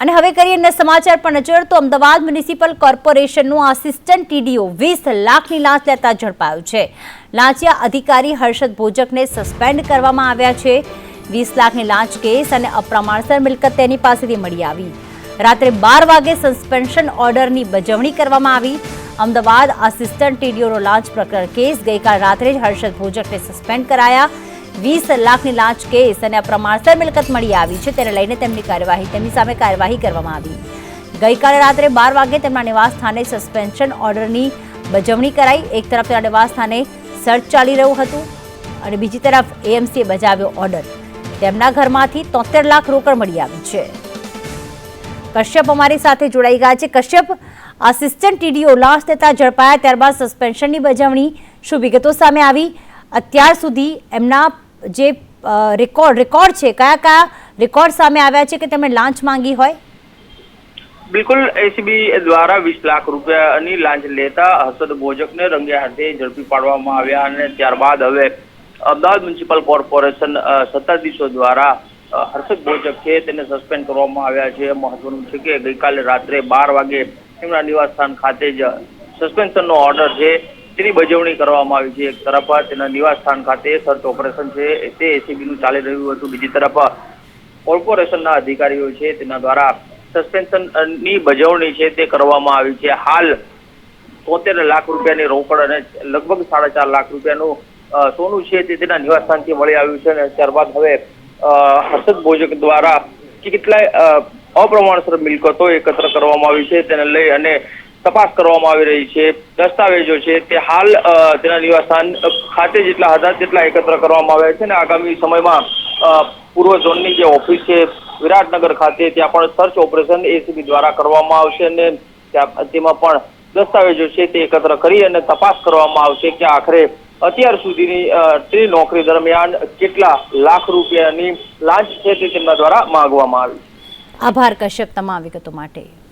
અને હવે કરીએ અન્ય સમાચાર પર નજર, તો અમદાવાદ મ્યુનિસિપલ કોર્પોરેશનનું આસિસ્ટન્ટ ટીડીઓ વીસ લાખની લાંચ લેતા ઝડપાયું છે. લાંચિયા અધિકારી હર્ષદ ભોજકને સસ્પેન્ડ કરવામાં આવ્યા છે. વીસ લાખની લાંચ કેસ અને અપ્રમાણસર મિલકત તેની પાસેથી મળી આવી. રાત્રે બાર વાગે સસ્પેન્શન ઓર્ડરની બજવણી કરવામાં આવી. અમદાવાદ આસિસ્ટન્ટ ટીડીઓનો લાંચ પ્રકરણ કેસ ગઈકાલ રાત્રે જ હર્ષદ ભોજકને સસ્પેન્ડ કરાયા. વીસ લાખની લાંચ કેસ અને અપ્રમાણસર મિલકત મળી આવી છે તેને લઈને તેમની કાર્યવાહી, તેમની સામે કાર્યવાહી કરવામાં આવી. ગઈકાલે રાત્રે બાર વાગે તેમના નિવાસ સ્થાને સસ્પેન્શન ઓર્ડરની બજવણી કરાઈ. એક તરફ તેના નિવાસ સ્થાને સર્ચ ચાલી રહ્યું હતું અને બીજી તરફ એએમસીએ બજાવ્યો ઓર્ડર. તેમના ઘરમાંથી તોતેર લાખ રોકડ મળી આવી છે. કશ્યપ અમારી સાથે જોડાઈ ગયા છે. કશ્યપ, આસિસ્ટન્ટ ટીડીઓ લાંચ લેતા ઝડપાયા ત્યારબાદ સસ્પેન્શનની બજવણી શું વિગતો સામે આવી? અત્યાર સુધી એમના જે રેકોર્ડ રેકોર્ડ છે, કયા કયા રેકોર્ડ સામે આવ્યા છે કે તેમણે લાંચ માંગી હોય? બિલકુલ એસીબી દ્વારા વીસ લાખ રૂપિયાની લાંચ લેતા હર્ષદ ભોજકને રંગે હાથે ઝડપી પાડવામાં આવ્યા અને ત્યારબાદ હવે અમદાવાદ મ્યુનિસિપલ કોર્પોરેશન સત્તાધીશો દ્વારા હર્ષદ ભોજક છે તેને સસ્પેન્ડ કરવામાં આવ્યા છે. મહત્વનું છે કે ગઈકાલે રાત્રે બાર વાગે નિવાસ નિવાસસ્થાન ખાતે જ સસ્પેન્શનનો ઓર્ડર છે. તેની બજવણી કરવામાં આવી છે. એક તરફ તેના નિવાસસ્થાન ખાતે સર્ચ ઓપરેશન છે. તે એસીબીનું ચાલી રહ્યું હતું. બીજી તરફ કોર્પોરેશનના અધિકારીઓ છે. તેના દ્વારા સસ્પેન્શનની બજવણી છે તે કરવામાં આવી છે. હાલ તોતેર લાખ રૂપિયાની રોકડ અને લગભગ સાડા ચાર લાખ રૂપિયાનું સોનું છે તે તેના નિવાસસ્થાનથી મળી આવ્યું છે અને ત્યારબાદ હવે હર્ષદ ભોજક દ્વારા કેટલાય અપ્રમાણસર મિલકતો એકત્ર કરવામાં આવી છે. તેને લઈ અને તપાસ કરવામાં આવી રહી છે. દસ્તાવેજો છે તે હાલ તેના નિવાસસ્થાન ખાતે જેટલા હતા તેટલા એકત્ર કરવામાં આવ્યા છે અને આગામી સમયમાં પૂર્વ ઝોનની જે ઓફિસ છે વિરાટનગર ખાતે ત્યાં પણ સર્ચ ઓપરેશન એસીબી દ્વારા કરવામાં આવશે અને તેમાં પણ દસ્તાવેજો છે તે એકત્ર કરી અને તપાસ કરવામાં આવશે કે આખરે અત્યાર સુધીની ત્રી નોકરી દરમિયાન કેટલા લાખ રૂપિયાની લાંચ છે તે તેમના દ્વારા માંગવામાં આવી આભાર, કશ્યપ, તમામ વિગતો માટે.